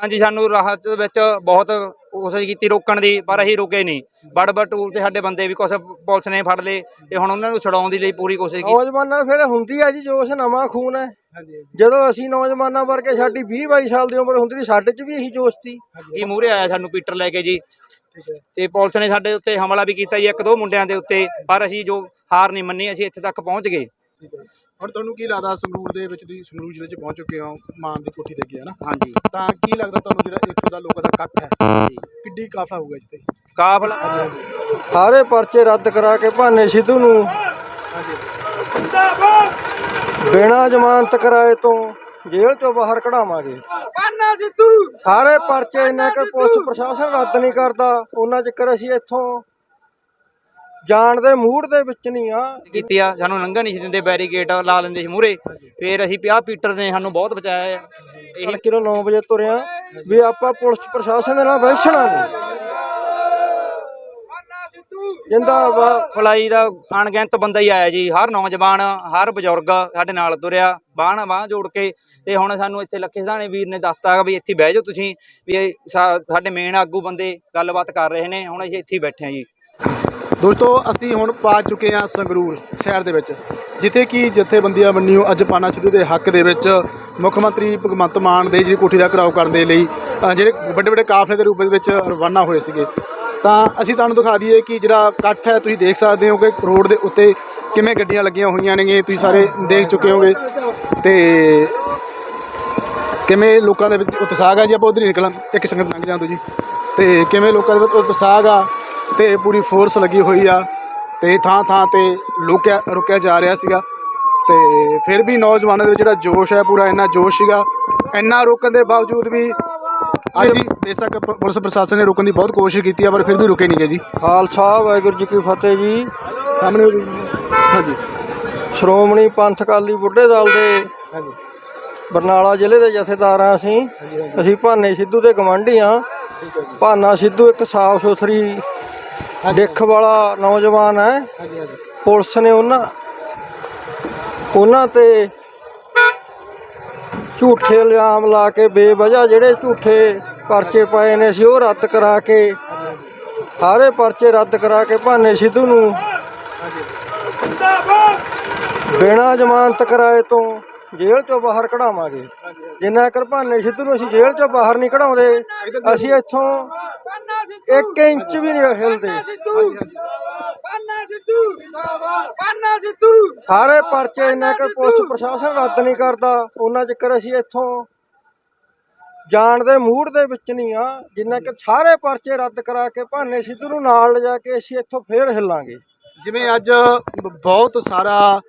ਹਾਂਜੀ ਸਾਨੂੰ ਰਾਹਤ ਵਿੱਚ ਬਹੁਤ ਕੋਸ਼ਿਸ਼ ਕੀਤੀ ਰੋਕਣ ਦੀ ਪਰ ਅਸੀਂ ਰੁਕੇ ਨਹੀਂ। ਬੜ ਬੜ ਟੂਲ ਤੇ ਸਾਡੇ ਬੰਦੇ ਵੀ ਕੁਛ ਪੁਲਿਸ ਨੇ ਫੜ ਲਏ ਤੇ ਹੁਣ ਉਹਨਾਂ ਨੂੰ ਛਡਾਉਣ ਦੀ ਲਈ ਪੂਰੀ ਕੋਸ਼ਿਸ਼ ਕੀਤੀ। ਨੌਜਵਾਨਾਂ ਨੂੰ ਫਿਰ ਹੁੰਦੀ ਆ ਜੀ ਜੋਸ਼ ਨਵਾਂ ਖੂਨ ਹੈ। ਹਾਂਜੀ ਜਦੋਂ ਅਸੀਂ ਨੌਜਵਾਨਾਂ ਵਰਗੇ ਸਾਡੀ 20 22 ਸਾਲ ਦੀ ਉਮਰ ਹੁੰਦੀ ਸੀ ਸਾਡੇ 'ਚ ਵੀ ਇਹੀ ਜੋਸ਼ ਸੀ। ਕੀ ਮੂਹਰੇ ਆਇਆ ਸਾਨੂੰ ਪੀਟਰ ਲੈ ਕੇ ਜੀ। ਠੀਕ ਹੈ। ਤੇ ਪੁਲਿਸ ਨੇ ਸਾਡੇ ਉੱਤੇ ਹਮਲਾ ਵੀ ਕੀਤਾ ਜੀ ਇੱਕ ਦੋ ਮੁੰਡਿਆਂ ਦੇ ਉੱਤੇ ਪਰ ਅਸੀਂ ਜੋ ਹਾਰ ਨਹੀਂ ਮੰਨੀ ਅਸੀਂ ਇੱਥੇ ਤੱਕ ਪਹੁੰਚ ਗਏ। ਠੀਕ ਹੈ। ਹੁਣ ਤੁਹਾਨੂੰ ਕੀ ਲੱਗਦਾ ਸੰਗਰੂਰ ਦੇ ਵਿੱਚ ਤੁਸੀਂ ਸੰਗਰੂਰ ਜ਼ਿਲ੍ਹੇ 'ਚ ਪਹੁੰਚ ਚੁੱਕੇ ਹੋ ਮਾਨ ਦੀ ਕੋਠੀ ਤੇ ਗਏ ਨਾ ਹਾਂਜੀ। ਤਾਂ ਕੀ ਲੱਗਦਾ ਤੁਹਾਨੂੰ ਜਿਹੜਾ ਇੱਥੋਂ ਦਾ ਲੋਕਾਂ ਦਾ ਇਕੱਠ ਹੈ? ਕਿੱਡੀ ਕਾਫਲਾ ਹੋਊਗਾ ਇੱਥੇ? ਕਾਫਲਾ? ਸਾਰੇ ਪਰਚੇ ਰੱਦ ਕਰਾ ਕੇ ਭਾਨੇ ਸਿੱਧੂ ਨੂੰ। ਹਾਂਜੀ। ਬਿਨਾਂ ਜ਼ਮਾਨਤ ਕਰਾਏ ਤੋਂ ਜੇਲ੍ਹ ਤੋਂ ਬਾਹਰ ਕਢਾਵਾਂਗੇ। ਪਾਨਾ ਸਿੱਧੂ! ਸਾਰੇ ਪਰਚੇ ਇੰਨਾ ਕਰ ਪੁਲਿਸ ਪ੍ਰਸ਼ਾਸਨ ਰੱਦ ਨਹੀਂ ਕਰਦਾ। ਉਹਨਾਂ ਚਿਕਰ ਅਸੀਂ ਇੱਥੋਂ ਜਾਣ ਦੇ ਮੂਡ ਦੇ ਵਿੱਚ ਨਹੀਂ ਆ। ਕੀਤੀ ਆ ਸਾਨੂੰ ਲੰਘਣ ਨਹੀਂ ਸੀ ਦਿੰਦੇ ਬੈਰੀਕੇਡ ਲਾ ਲੈਂਦੇ ਸੀ ਮੂਹਰੇ। ਫੇਰ ਅਸੀਂ ਪਿਆ ਪੀਟਰ ਨੇ ਸਾਨੂੰ ਬਹੁਤ ਬਚਾਇਆ ਆ। ਇਹੀ ਨੂੰ 9 ਵਜੇ ਤੁਰਿਆ ਵੀ ਆਪਾਂ ਪੁਲਿਸ ਪ੍ਰਸ਼ਾਸਨ ਦੇ ਨਾਲ ਬੈਠਣਾ ਨਹੀਂ। ਜਿੰਦਾਬਾਦ। ਫਲਾਈ ਦਾ ਅਣਗਿਣਤ ਬੰਦਾ ਹੀ ਆਇਆ ਜੀ ਹਰ ਨੌਜਵਾਨ ਹਰ ਬਜ਼ੁਰਗ ਸਾਡੇ ਨਾਲ ਤੁਰਿਆ ਬਾਣ ਬਾਹ ਜੋੜ ਕੇ। ਤੇ ਹੁਣ ਸਾਨੂੰ ਇੱਥੇ ਲੱਖੇ ਸਾਹਣੇ ਵੀਰ ਨੇ ਦੱਸਤਾ ਵੀ ਇੱਥੇ ਬਹਿ ਜਾਓ ਤੁਸੀਂ ਵੀ ਸਾਡੇ ਮੇਨ ਆਗੂ ਬੰਦੇ ਗੱਲਬਾਤ ਕਰ ਰਹੇ ਨੇ ਹੁਣ ਅਸੀਂ ਇੱਥੇ ਬੈਠੇ ਹਾਂ ਜੀ। ਦੋਸਤੋ, ਅਸੀਂ ਹੁਣ ਪਾ ਚੁੱਕੇ ਹਾਂ ਸੰਗਰੂਰ ਸ਼ਹਿਰ ਦੇ ਵਿੱਚ, ਜਿੱਥੇ ਕਿ ਜਥੇਬੰਦੀਆਂ ਬੰਨਿਓ ਅੱਜ ਪਾਨਾ ਸਿੱਧੂ ਦੇ ਹੱਕ ਦੇ ਵਿੱਚ ਮੁੱਖ ਮੰਤਰੀ ਭਗਵੰਤ ਮਾਨ ਦੇ ਜਿਹੜੀ ਕੋਠੀ ਦਾ ਘਰਾਓ ਕਰਨ ਦੇ ਲਈ ਜਿਹੜੇ ਵੱਡੇ ਵੱਡੇ ਕਾਫਲੇ ਦੇ ਰੂਪ ਦੇ ਵਿੱਚ ਰਵਾਨਾ ਹੋਏ ਸੀਗੇ। ਤਾਂ ਅਸੀਂ ਤੁਹਾਨੂੰ ਦਿਖਾ ਦਈਏ ਕਿ ਜਿਹੜਾ ਇਕੱਠ ਹੈ, ਤੁਸੀਂ ਦੇਖ ਸਕਦੇ ਹੋ ਕਿ ਰੋਡ ਦੇ ਉੱਤੇ ਕਿਵੇਂ ਗੱਡੀਆਂ ਲੱਗੀਆਂ ਹੋਈਆਂ ਨੇਗੇ ਤੁਸੀਂ ਸਾਰੇ ਦੇਖ ਚੁੱਕੇ ਹੋਗੇ। ਤੇ ਕਿਵੇਂ ਲੋਕਾਂ ਦੇ ਵਿੱਚ ਉਤਸ਼ਾਹ ਆ ਜੀ? ਆਪਾਂ ਉਧਰ ਹੀ ਨਿਕਲਾਂ ਇੱਕ ਸੰਗਤ ਲੰਘ ਜਾਂਦੋ ਜੀ। ਤੇ ਕਿਵੇਂ ਲੋਕਾਂ ਦੇ ਵਿੱਚ ਉਤਸ਼ਾਹ ਆ ਤੇ ਪੂਰੀ ਫੋਰਸ ਲੱਗੀ ਹੋਈ ਆ ਤੇ ਥਾਂ ਥਾਂ ਤੇ ਲੋਕਿਆ ਰੁਕਿਆ ਜਾ ਰਿਹਾ ਸੀਗਾ। ਤੇ ਫਿਰ ਵੀ ਨੌਜਵਾਨਾਂ ਦੇ ਵਿੱਚ ਜਿਹੜਾ ਜੋਸ਼ ਹੈ ਪੂਰਾ ਇੰਨਾ ਜੋਸ਼ ਸੀਗਾ। ਇੰਨਾ ਰੋਕਣ ਦੇ ਬਾਵਜੂਦ ਵੀ ਅੱਜ ਬੇਸ਼ੱਕ ਪ- ਪੁਲਿਸ ਪ੍ਰਸ਼ਾਸਨ ਨੇ ਰੋਕਣ ਦੀ ਬਹੁਤ ਕੋਸ਼ਿਸ਼ ਕੀਤੀ ਆ ਪਰ ਫਿਰ ਵੀ ਰੁਕੇ ਨਹੀਂ ਗਏ ਜੀ। ਖਾਲਸਾ ਵਾਹਿਗੁਰੂ ਜੀ ਕੀ ਫਤਿਹ ਜੀ। ਸਾਹਮਣੇ ਹੋ ਜੀ ਹਾਂਜੀ। ਸ਼੍ਰੋਮਣੀ ਪੰਥ ਅਕਾਲੀ ਬੁੱਢੇ ਦਲ ਦੇ ਹਾਂਜੀ। ਬਰਨਾਲਾ ਜ਼ਿਲ੍ਹੇ ਦੇ ਜਥੇਦਾਰ ਹਾਂ ਅਸੀਂ ਅਸੀਂ ਭਾਨੇ ਸਿੱਧੂ ਦੇ ਗਵਾਂਢੀ ਹਾਂ ਭਾਨਾ ਸਿੱਧੂ ਇੱਕ ਸਾਫ਼ ਸੁਥਰੀ ਦਿੱਖ ਵਾਲਾ ਨੌਜਵਾਨ ਹੈ। ਪੁਲਿਸ ਨੇ ਉਹਨਾਂ ਉਹਨਾਂ ਤੇ ਝੂਠੇ ਇਲਜ਼ਾਮ ਲਾ ਕੇ ਬੇਵਜ੍ਹਾ ਜਿਹੜੇ ਝੂਠੇ ਪਰਚੇ ਪਏ ਨੇ ਸੀ ਉਹ ਰੱਦ ਕਰਾ ਕੇ ਸਾਰੇ ਪਰਚੇ ਰੱਦ ਕਰਾ ਕੇ ਭਾਨੇ ਸਿੱਧੂ ਨੂੰ ਬਿਨਾਂ ਜ਼ਮਾਨਤ ਕਰਾਏ ਤੋਂ ਜੇਲ੍ਹ ਚੋਂ ਬਾਹਰ ਕਢਾਵਾਂਗੇ। ਜਿੰਨਾ ਕਰ ਭਾਨੇ ਸਿੱਧੂ ਨੂੰ ਅਸੀਂ ਜੇਲ੍ਹ ਚੋਂ ਬਾਹਰ ਨਹੀਂ ਕਢਾਉਂਦੇ ਅਸੀਂ ਇੱਥੋਂ 1 ਇੰਚ ਵੀ ਨਹੀਂ ਹਿਲਦੇ। ਸਾਰੇ ਪਰਚੇ ਇੰਨਾ ਕਰ ਪੁਲਿਸ ਪ੍ਰਸ਼ਾਸਨ ਰੱਦ ਨਹੀਂ ਕਰਦਾ। ਉਹਨਾਂ ਚਿਕਰ ਅਸੀਂ ਇੱਥੋਂ ਜਾਣ ਦੇ ਮੂਡ ਦੇ ਵਿੱਚ ਨਹੀਂ ਆ। ਜਿੰਨਾ ਕਿ ਸਾਰੇ ਪਰਚੇ ਰੱਦ ਕਰਾ ਕੇ ਭਾਨੇ ਸਿੱਧੂ ਨੂੰ ਨਾਲ ਲਿਜਾ ਕੇ ਅਸੀਂ ਇੱਥੋਂ ਫੇਰ ਹਿੱਲਾਂਗੇ। ਜਿਵੇਂ ਅੱਜ ਬਹੁਤ ਸਾਰਾ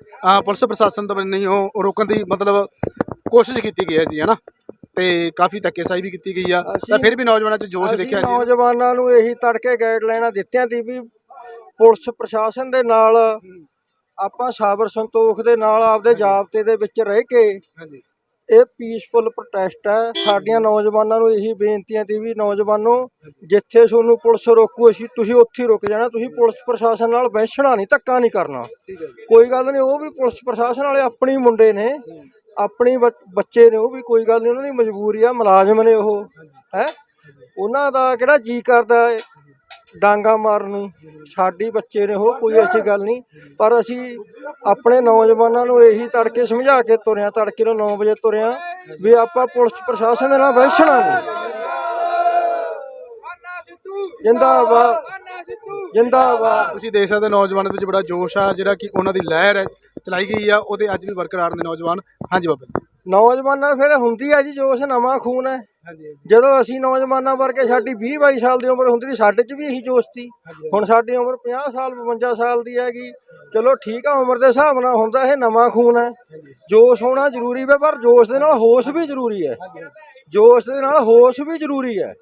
ਪੁਲਿਸ ਪ੍ਰਸ਼ਾਸਨ ਤੋਂ ਨਹੀਂ ਉਹ ਰੋਕਣ ਦੀ ਮਤਲਬ ਕੋਸ਼ਿਸ਼ ਕੀਤੀ ਗਈ ਹੈ ਜੀ ਹਨਾ ਤੇ ਕਾਫੀ ਧੱਕੇਸ਼ਾਹੀ ਵੀ ਕੀਤੀ ਗਈ ਆ। ਤਾਂ ਫਿਰ ਵੀ ਨੌਜਵਾਨਾਂ 'ਚ ਜੋਸ਼ ਦੇਖਿਆ ਜੀ ਨੌਜਵਾਨਾਂ ਨੂੰ ਇਹੀ ਤੜਕੇ ਗਾਈਡਲਾਈਨਾਂ ਦਿੱਤੀਆਂ ਸੀ ਵੀ ਪੁਲਿਸ ਪ੍ਰਸ਼ਾਸਨ ਦੇ ਨਾਲ ਆਪਾਂ ਸਾਬਰ ਸੰਤੋਖ ਦੇ ਨਾਲ ਆਪਦੇ ਜਾਬਤੇ ਦੇ ਵਿੱਚ ਰਹਿ ਕੇ ਹਾਂਜੀ। ਇਹ ਪੀਸਫੁਲ ਪ੍ਰੋਟੈਸਟ ਹੈ ਸਾਡੀਆਂ ਨੌਜਵਾਨਾਂ ਨੂੰ ਇਹੀ ਬੇਨਤੀਆਂ ਦੀ ਵੀ ਨੌਜਵਾਨੋ ਜਿੱਥੇ ਤੁਹਾਨੂੰ ਪੁਲਿਸ ਰੋਕੂ ਅਸੀਂ ਤੁਸੀਂ ਉੱਥੇ ਰੁਕ ਜਾਣਾ ਤੁਸੀਂ ਪੁਲਿਸ ਪ੍ਰਸ਼ਾਸਨ ਨਾਲ ਬਹਿਸ਼ਣਾ ਨਹੀਂ ਧੱਕਾ ਨਹੀਂ ਕਰਨਾ। ਕੋਈ ਗੱਲ ਨਹੀਂ ਉਹ ਵੀ ਪੁਲਿਸ ਪ੍ਰਸ਼ਾਸਨ ਵਾਲੇ ਆਪਣੀ ਮੁੰਡੇ ਨੇ। ਆਪਣੀ ਬੱਚ- ਬੱਚੇ ਨੇ ਉਹ ਵੀ ਕੋਈ ਗੱਲ ਨਹੀਂ, ਉਹਨਾਂ ਦੀ ਮਜਬੂਰੀ ਆ, ਮੁਲਾਜ਼ਮ ਨੇ ਉਹ, ਹੈ? ਉਹਨਾਂ ਦਾ ਕਿਹੜਾ ਜੀ ਕਰਦਾ ਡਾਂਗਾ ਮਾਰਨ ਨੂੰ? ਸਾਡੀ ਬੱਚੇ ਨੇ ਉਹ ਕੋਈ ਐਸੀ ਗੱਲ ਨਹੀਂ, ਪਰ ਅਸੀਂ ਆਪਣੇ ਨੌਜਵਾਨਾਂ ਨੂੰ ਇਹੀ ਤੜਕੇ ਸਮਝਾ ਕੇ ਤੁਰਿਆ, ਤੜਕੇ ਨੂੰ 9 ਵਜੇ ਤੁਰਿਆ ਵੀ ਆਪਾਂ ਪੁਲਿਸ ਪ੍ਰਸ਼ਾਸਨ ਦੇ ਨਾਲ ਬੈਠਣਾ ਨਹੀਂ ਜਿੰਦਾਬਾਦ। ਜਿੰਦਾਬਾਦ। ਤੁਸੀਂ ਦੇਖ ਸਕਦੇ ਹੋ ਨੌਜਵਾਨਾਂ ਵਿੱਚ ਬੜਾ ਜੋਸ਼ ਆ ਜਿਹੜਾ ਕਿ ਉਹਨਾਂ ਦੀ ਲਹਿਰ ਹੈ ਚਲਾਈ ਗਈ ਆ ਉਹਦੇ ਅੱਜ ਵੀ ਬਰਕਰਾਰ ਨੇ ਨੌਜਵਾਨ। ਹਾਂਜੀ ਬਾਬਾ ਜੀ। ਨੌਜਵਾਨਾਂ ਫਿਰ ਹੁੰਦੀ ਆ ਜੀ ਜੋਸ਼ ਨਵਾਂ ਖੂਨ ਹੈ। ਹਾਂਜੀ ਜਦੋਂ ਅਸੀਂ ਨੌਜਵਾਨਾਂ ਵਰਗੇ ਸਾਡੀ 20 22 ਸਾਲ ਦੀ ਉਮਰ ਹੁੰਦੀ ਸੀ ਸਾਡੇ 'ਚ ਵੀ ਇਹੀ ਜੋਸ਼ ਸੀ। ਹੁਣ ਸਾਡੀ ਉਮਰ 50 ਸਾਲ 52 ਸਾਲ ਦੀ ਹੈਗੀ। ਚਲੋ ਠੀਕ ਆ ਉਮਰ ਦੇ ਹਿਸਾਬ ਨਾਲ ਹੁੰਦਾ ਇਹ ਨਵਾਂ ਖੂਨ ਹੈ। ਜੋਸ਼ ਹੋਣਾ ਜ਼ਰੂਰੀ ਹੈ ਪਰ ਜੋਸ਼ ਦੇ ਨਾਲ ਹੋਸ਼ ਵੀ ਜ਼ਰੂਰੀ ਹੈ। ਜੋਸ਼ ਦੇ ਨਾਲ ਹੋਸ਼ ਵੀ ਜ਼ਰੂਰੀ ਹੈ।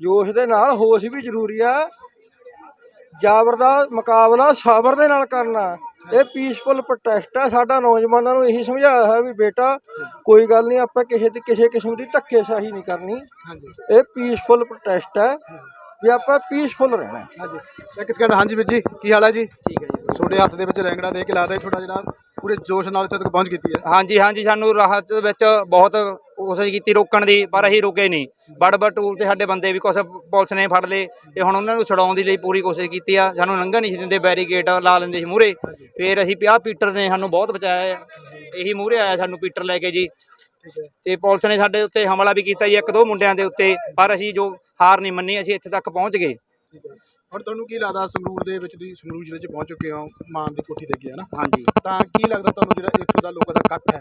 ਜੋਸ਼ ਦੇ ਨਾਲ ਹੋਸ਼ ਵੀ ਜ਼ਰੂਰੀ ਆ। ਜਾਬਰ ਦਾ ਮੁਕਾਬਲਾ ਸਬਰ ਦੇ ਨਾਲ ਕਰਨਾ। ਇਹ ਪੀਸਫੁਲ ਪ੍ਰੋਟੈਸਟ ਆ। ਸਾਡਾ ਨੌਜਵਾਨਾਂ ਨੂੰ ਇਹੀ ਸਮਝਾਇਆ ਹੈ ਵੀ ਬੇਟਾ ਕੋਈ ਗੱਲ ਨਹੀਂ ਆਪਾਂ ਕਿਸੇ ਦੀ ਕਿਸੇ ਕਿਸਮ ਦੀ ਧੱਕੇਸ਼ਾਹੀ ਨਹੀਂ ਕਰਨੀ। ਹਾਂਜੀ। ਇਹ ਪੀਸਫੁਲ ਪ੍ਰੋਟੈਸਟ ਹੈ ਵੀ ਆਪਾਂ ਪੀਸਫੁਲ ਰਹਿਣਾ। ਹੈ। ਹਾਂਜੀ। ਇੱਕ ਸਕਿੰਡ ਹਾਂਜੀ ਵੀਰ ਜੀ ਕੀ ਹਾਲ ਹੈ ਜੀ? ਠੀਕ ਹੈ ਜੀ। ਤੁਹਾਡੇ ਹੱਥ ਦੇ ਵਿੱਚ ਰੈਂਗੜਾ ਦੇ ਕੇ ਲਾਦਾ ਤੁਹਾਡਾ ਜਿਹੜਾ ਪੂਰੇ ਜੋਸ਼ ਨਾਲ ਇੱਥੇ ਤੱਕ ਪਹੁੰਚ ਕੀਤੀ ਹੈ। ਹਾਂਜੀ ਹਾਂਜੀ ਸਾਨੂੰ ਰਾਹਤ ਵਿੱਚ ਬਹੁਤ ਕੋਸ਼ਿਸ਼ ਕੀਤੀ ਰੋਕਣ ਦੀ, ਪਰ ਅਸੀਂ ਰੁਕੇ ਨਹੀਂ। ਬੜ ਬੜ ਟੂਲ ਤੇ ਸਾਡੇ ਬੰਦੇ ਵੀ ਕੁਛ ਪੁਲਿਸ ਨੇ ਫੜ ਲਏ ਤੇ ਹੁਣ ਉਹਨਾਂ ਨੂੰ ਛਡਾਉਣ ਦੀ ਲਈ ਪੂਰੀ ਕੋਸ਼ਿਸ਼ ਕੀਤੀ ਆ। ਸਾਨੂੰ ਲੰਘਣ ਨਹੀਂ ਸੀ ਦਿੰਦੇ, ਬੈਰੀਕੇਡ ਲਾ ਲੈਂਦੇ ਸੀ ਮੂਹਰੇ। ਫਿਰ ਅਸੀਂ ਪਿਆ ਪੀਟਰ ਨੇ ਸਾਨੂੰ ਬਹੁਤ ਬਚਾਇਆ ਇਹੀ ਮੂਹਰੇ ਆਇਆ ਸਾਨੂੰ ਪੀਟਰ ਲੈ ਕੇ ਜੀ। ਤੇ ਪੁਲਿਸ ਨੇ ਸਾਡੇ ਉੱਤੇ ਹਮਲਾ ਵੀ ਕੀਤਾ ਜੀ, ਇੱਕ ਦੋ ਮੁੰਡਿਆਂ ਦੇ ਉੱਤੇ, ਪਰ ਅਸੀਂ ਜੋ ਹਾਰ ਨਹੀਂ ਮੰਨੀ, ਅਸੀਂ ਇੱਥੇ ਤੱਕ ਪਹੁੰਚ ਗਏ। ਹੁਣ ਤੁਹਾਨੂੰ ਕੀ ਲੱਗਦਾ ਸੰਗਰੂਰ ਦੇ ਵਿੱਚ ਤੁਸੀਂ ਸੰਗਰੂਰ ਜ਼ਿਲ੍ਹੇ 'ਚ ਪਹੁੰਚ ਚੁੱਕੇ ਹੋ ਮਾਨ ਦੀ ਕੋਠੀ ਤੇ ਗਿਆ ਨਾ ਹਾਂਜੀ। ਤਾਂ ਕੀ ਲੱਗਦਾ ਤੁਹਾਨੂੰ ਜਿਹੜਾ ਇੱਥੋਂ ਦਾ ਲੋਕਾਂ ਦਾ ਇਕੱਠ ਹੈ?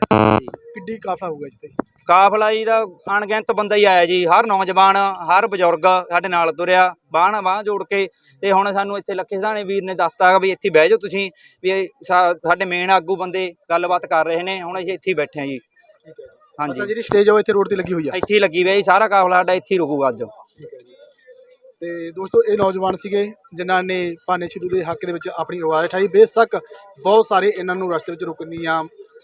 ਕਿੱਡੀ ਕਾਫਲਾ ਹੋਊਗਾ ਜਿੱਥੇ ਕਾਫਲਾ ਜੀ ਦਾ ਅਣਗਿਣਤ ਬੰਦਾ ਹੀ ਆਇਆ ਜੀ ਹਰ ਨੌਜਵਾਨ ਹਰ ਬਜ਼ੁਰਗ ਸਾਡੇ ਨਾਲ ਤੁਰਿਆ ਬਾਹ ਜੋੜ ਕੇ ਤੇ ਹੁਣ ਸਾਨੂੰ ਇੱਥੇ ਲੱਖੇ ਸਹਾਣੇ ਵੀਰ ਨੇ ਦੱਸਤਾ ਵੀ ਇੱਥੇ ਬਹਿ ਜਾਓ ਤੁਸੀਂ ਵੀ ਸਾਡੇ ਮੇਨ ਆਗੂ ਬੰਦੇ ਗੱਲਬਾਤ ਕਰ ਰਹੇ ਨੇ ਹੁਣ ਅਸੀਂ ਇੱਥੇ ਬੈਠੇ ਹਾਂ ਜੀ। ਹਾਂਜੀ। ਜਿਹੜੀ ਸਟੇਜ ਆ ਉਹ ਇੱਥੇ ਰੋਡ ਤੇ ਲੱਗੀ ਹੋਈ ਆ? ਇੱਥੇ ਲੱਗੀ ਹੋਈ ਜੀ ਸਾਰਾ ਕਾਫਲਾ ਸਾਡਾ ਇੱਥੇ ਰੁਕੂਗਾ ਅੱਜ। ਤੇ ਦੋਸਤੋ, ਇਹ ਨੌਜਵਾਨ ਸੀਗੇ ਜਿਨ੍ਹਾਂ ਨੇ ਭਾਨੇ ਸਿੱਧੂ ਦੇ ਹੱਕ ਦੇ ਵਿੱਚ ਆਪਣੀ ਆਵਾਜ਼ ਉਠਾਈ। ਬੇਸ਼ੱਕ ਬਹੁਤ ਸਾਰੇ ਇਹਨਾਂ ਨੂੰ ਰਸਤੇ ਵਿੱਚ ਰੁਕਣ ਦੀਆਂ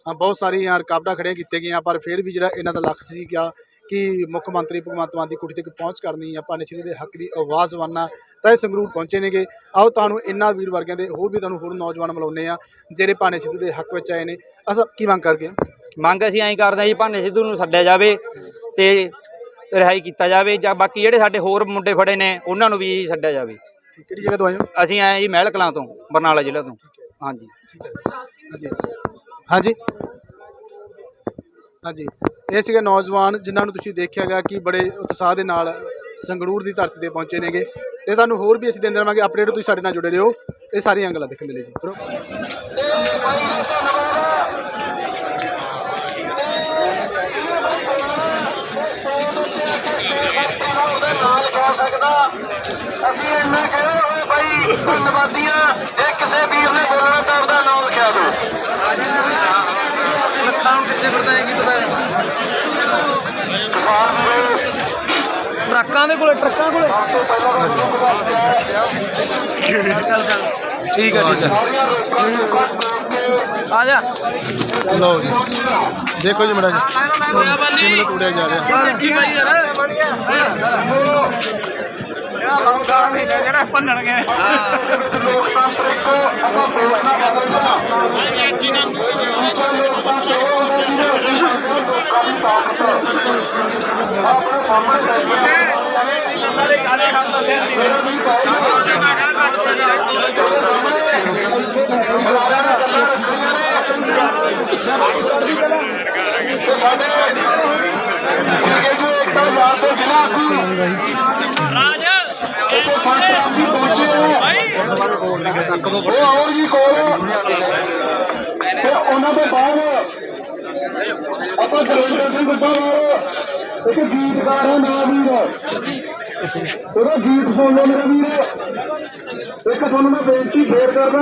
ਬਹੁਤ ਸਾਰੀਆਂ ਰੁਕਾਵਟਾਂ ਖੜੀਆਂ ਕੀਤੀਆਂ ਗਈਆਂ, ਪਰ ਫਿਰ ਵੀ ਜਿਹੜਾ ਇਹਨਾਂ ਦਾ ਲਕਸ਼ ਸੀ ਕਿਆ ਕਿ ਮੁੱਖ ਮੰਤਰੀ ਭਗਵੰਤ ਮਾਨ ਦੀ ਕੁਟੀ ਤੱਕ ਪਹੁੰਚ ਕਰਨੀ ਆ ਭਾਨੇ ਸਿੱਧੂ ਦੇ ਹੱਕ ਦੀ ਆਵਾਜ਼ ਬਣਨਾ ਤਾਂ ਇਹ ਸੰਗਰੂਰ ਪਹੁੰਚੇ ਨੇਗੇ। ਆਓ ਤੁਹਾਨੂੰ ਇਹਨਾਂ ਵੀਰ ਵਰਗਿਆਂ ਦੇ ਹੋਰ ਵੀ ਤੁਹਾਨੂੰ ਹੋਰ ਨੌਜਵਾਨ ਮਿਲਾਉਂਦੇ ਆ ਜਿਹੜੇ ਭਾਨੇ ਸਿੱਧੂ ਦੇ ਹੱਕ ਵਿੱਚ ਆਏ ਨੇ। ਅਸਾਂ ਕੀ ਮੰਗ ਕਰਕੇ ਮੰਗ ਅਸੀਂ ਐਂ ਕਰਦੇ ਹਾਂ ਜੀ ਭਾਨੇ ਸਿੱਧੂ ਨੂੰ ਛੱਡਿਆ ਜਾਵੇ ਤੇ ਰਿਹਾਈ ਕੀਤਾ ਜਾਵੇ ਜਾਂ ਬਾਕੀ ਜਿਹੜੇ ਸਾਡੇ ਹੋਰ ਮੁੰਡੇ ਫੜੇ ਨੇ ਉਹਨਾਂ ਨੂੰ ਵੀ ਛੱਡਿਆ ਜਾਵੇ। ਕਿਹੜੀ ਜਗ੍ਹਾ ਤੋਂ ਆਏ ਹੋ ਅਸੀਂ ਆਏ ਜੀ ਮਹਿਲ ਕਲਾਂ ਤੋਂ ਬਰਨਾਲਾ ਜ਼ਿਲ੍ਹਾ ਤੋਂ। ਹਾਂਜੀ। ਹਾਂਜੀ। ਹਾਂਜੀ। ਹਾਂਜੀ। ਇਹ ਸੀਗੇ ਨੌਜਵਾਨ ਜਿਨ੍ਹਾਂ ਨੂੰ ਤੁਸੀਂ ਦੇਖਿਆਗਾ ਕਿ ਬੜੇ ਉਤਸ਼ਾਹ ਦੇ ਨਾਲ ਸੰਗਰੂਰ ਦੀ ਧਰਤੀ ਤੇ ਪਹੁੰਚੇ ਨੇਗੇ। ਤੇ ਤੁਹਾਨੂੰ ਹੋਰ ਵੀ ਅਸੀਂ ਦਿੰਦੇ ਰਹਾਂਗੇ ਅਪਡੇਟ ਤੁਸੀਂ ਸਾਡੇ ਨਾਲ ਜੁੜੇ ਰਹੋ। ਇਹ ਸਾਰੀਆਂ ਗੱਲਾਂ ਦੇਖਣ ਦੇ ਲਈ ਜੀ। ਚਲੋ ਅਸੀਂ ਇੰਨਾ ਕਹਿੰਦੇ ਹੋਏ ਬਾਈ ਧੰਨਵਾਦੀਆਂ ਇਹ ਕਿਸੇ ਵੀਰ ਨੇ ਬੋਲਣਾ ਤਾਂ ਉਹਦਾ ਨਾਮ ਲਿਖਿਆ ਦਿਓ। ਲੱਖਾਂ ਨੂੰ ਕਿੱਥੇ ਫਿਰਦਾ ਹੈ ਕੀ ਪਤਾ ਕਿਸਾਨ ਵੀਰੇ ਟਰੱਕਾਂ ਦੇ ਕੋਲੇ ਟਰੱਕਾਂ ਕੋਲੇ। ਠੀਕ ਹੈ ਠੀਕ ਹੈ। ਆ ਜਾ। ਲਓ ਜੀ। ਦੇਖੋ ਜੀ ਮੇਰਾ ਜੀ। ਕਿਵੇਂ ਤੋੜਿਆ ਜਾ ਰਿਹਾ। ਦੇਖੀ ਬਾਈ ਯਾਰ। ਲੋਕਤੰਤਰ ਇੱਕ ਆਪਾਂ ਵੋਟ ਨਾ ਬਦਲਣਾ ਆਪਣੇ ਸਾਹਮਣੇ ਉਹ ਆਓ ਜੀ ਕੋਲ ਤੇ ਉਹਨਾਂ ਦੇ ਬਾਅਦ ਆਪਾਂ ਦਰੋਦਰ ਸਿੰਘ ਗੁੱਡਾ ਵਾਰ ਇੱਕ ਗੀਤਕਾਰ ਹੈ ਨਾ ਵੀਰ ਉਹਦਾ ਗੀਤ ਸੁਣ ਲਓ ਮੇਰਾ ਵੀਰ ਇੱਕ ਤੁਹਾਨੂੰ ਮੈਂ ਬੇਨਤੀ ਫੇਰ ਕਰਦਾ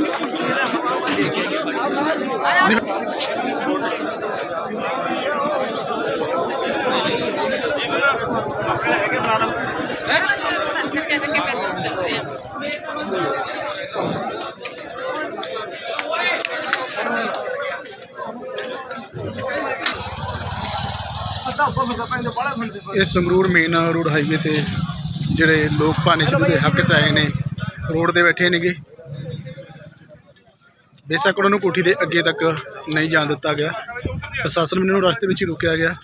ਇਹ ਸੰਗਰੂਰ ਮੇਨ ਰੋਡ ਹਾਈਵੇ ਤੇ ਜਿਹੜੇ ਲੋਕ ਭਾਨੇ ਸਿੱਧੂ ਦੇ ਹੱਕ ਚ ਆਏ ਨੇ ਰੋਡ ਤੇ ਬੈਠੇ ਨੇਗੇ। ਬੇਸ਼ੱਕ ਉਹਨਾਂ ਨੂੰ ਕੋਠੀ ਦੇ ਅੱਗੇ ਤੱਕ ਨਹੀਂ ਜਾਣ ਦਿੱਤਾ ਗਿਆ। ਪ੍ਰਸ਼ਾਸਨ ਵੱਲੋਂ ਇਹਨਾਂ ਨੂੰ ਰਸਤੇ ਵਿੱਚ ਹੀ ਰੋਕਿਆ ਗਿਆ।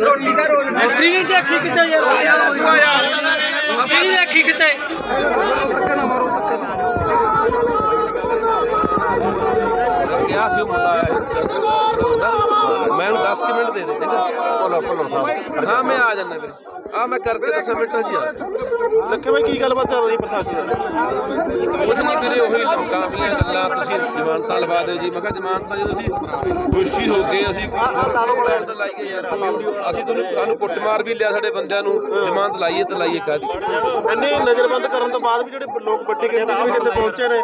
ਰੋਟੀ ਨਹੀਂ ਦੇਖੀ ਕਿਤੇ ਯਾਰ ਰੋਟੀ ਨਹੀਂ ਦੇਖੀ ਕਿਤੇ ਗਿਆ ਸੀ ਉਹ ਮੁੰਡਾ ਆਇਆ? ਮੈਂ ਉਹਨੂੰ 10 ਕਿ ਮਿੰਟ ਦੇ ਦੇ ਚੰਗਾ ਭਲਾ ਭਲਾ ਹਾਂ ਮੈਂ ਆ ਜਾਣਾ ਵੀਰੇ। ਆ ਮੈਂ ਕਰਕੇ ਦੱਸਾਂ ਮਿੰਟਾਂ ਜੀ ਆ। ਲੱਖੇ ਬਾਈ ਕੀ ਗੱਲਬਾਤ ਚੱਲ ਰਹੀ ਪ੍ਰਸ਼ਾਸਨ ਨਾਲ? ਕੁਛ ਨਹੀਂ ਵੀਰੇ ਉਹੀ ਲੋਕਾਂ ਦੀਆਂ ਗੱਲਾਂ ਤੁਸੀਂ ਜ਼ਮਾਨਤਾਂ ਲਵਾ ਦਿਓ ਜੀ। ਮੈਂ ਕਿਹਾ ਜ਼ਮਾਨਤਾਂ ਜੇ ਤੁਸੀਂ ਦੋਸ਼ੀ ਹੋ ਗਏ ਅਸੀਂ ਲੈਣ ਤਾਂ ਲਾਈਏ ਯਾਰ ਅਸੀਂ ਤੁਹਾਨੂੰ ਸਾਨੂੰ ਕੁੱਟਮਾਰ ਵੀ ਲਿਆ ਸਾਡੇ ਬੰਦਿਆਂ ਨੂੰ ਜ਼ਮਾਨਤ ਲਾਈਏ ਤਾਂ ਲਾਈਏ ਕਾਦੀ ਇੰਨੇ ਨਜ਼ਰਬੰਦ ਕਰਨ ਤੋਂ ਬਾਅਦ ਵੀ ਜਿਹੜੇ ਲੋਕ ਵੱਡੀ ਗਿਣਤੀ ਵਿੱਚ ਇੱਥੇ ਪਹੁੰਚੇ ਨੇ।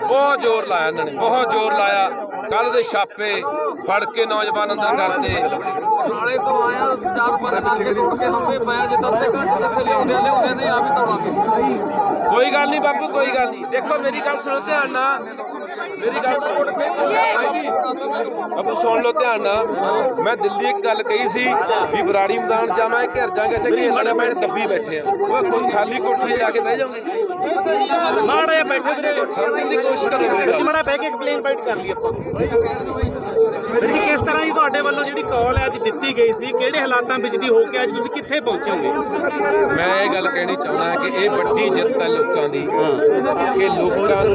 ਬਹੁਤ ਜ਼ੋਰ ਲਾਇਆ ਇਹਨਾਂ ਨੇ ਬਹੁਤ ਜ਼ੋਰ ਲਾਇਆ। ਕੱਲ ਦੇ ਛਾਪੇ ਫੜ ਕੇ ਨੌਜਵਾਨ ਅੰਦਰ ਕਰਤੇ। ਨਾਲੇ ਤੋਂ ਆਇਆ ਚਾਰ ਪੰਜ ਨਾਕੇ ਟੁੱਟ ਕੇ ਹੰਮੇ ਪਿਆ ਜਿੱਦਾਂ ਤੇ ਘੰਟੇ ਤੇ ਲਿਆਉਂਦੇ ਲਿਆਉਂਦੇ ਨੇ ਆ ਵੀ ਤੜਵਾਗੇ ਕੋਈ ਗੱਲ ਨਹੀਂ ਬਾਪੂ ਕੋਈ ਗੱਲ ਨਹੀਂ। ਦੇਖੋ ਮੇਰੀ ਗੱਲ ਸੁਣੋ ਧਿਆਨ ਨਾਲ। ਮੇਰੀ ਗੱਲ ਸੁਣ। ਬਾਪੂ ਸੁਣ ਲਓ ਧਿਆਨ ਨਾਲ। ਮੈਂ ਦਿੱਲੀ ਇੱਕ ਗੱਲ ਕਹੀ ਸੀ ਵੀ ਬਰਾੜੀ ਮੈਦਾਨ ਜਾਵਾਂ ਘਿਰ ਜਾਾਂਗੇ ਇੱਥੇ ਘੇਰ ਲੈਣਾ ਮੈਂ ਦੱਬੀ ਬੈਠੇ ਆ। ਉਹ ਕੋਈ ਖਾਲੀ ਕੋਠੀ ਜਾ ਕੇ ਬਹਿ ਜਾਓਗੇ? ਮਾੜੇ ਬੈਠੇ ਵੀਰੇ। ਸਮਝਣ ਦੀ ਕੋਸ਼ਿਸ਼ ਕਰੋ ਵੀਰੇ ਮਾੜਾ ਬਹਿ ਕੇ ਐਕਸਪਲੇਨ ਬਾਈਟ ਕਰ ਲਈ ਆਪਾਂ। ਵੀਰ ਜੀ ਕਿਸ ਤਰ੍ਹਾਂ ਦੀ ਤੁਹਾਡੇ ਵੱਲੋਂ ਜਿਹੜੀ ਕਾਲ ਹੈ ਅੱਜ ਦਿੱਤੀ ਗਈ ਸੀ? ਕਿਹੜੇ ਹਾਲਾਤਾਂ ਵਿੱਚ ਦੀ ਹੋ ਕੇ ਅੱਜ ਤੁਸੀਂ ਕਿੱਥੇ ਪਹੁੰਚੋਗੇ? ਮੈਂ ਇਹ ਗੱਲ ਕਹਿਣੀ ਚਾਹੁੰਦਾ ਕਿ ਇਹ ਵੱਡੀ ਜਿੱਤ ਹੈ ਲੋਕਾਂ ਦੀ। ਕਿ ਲੋਕਾਂ ਨੂੰ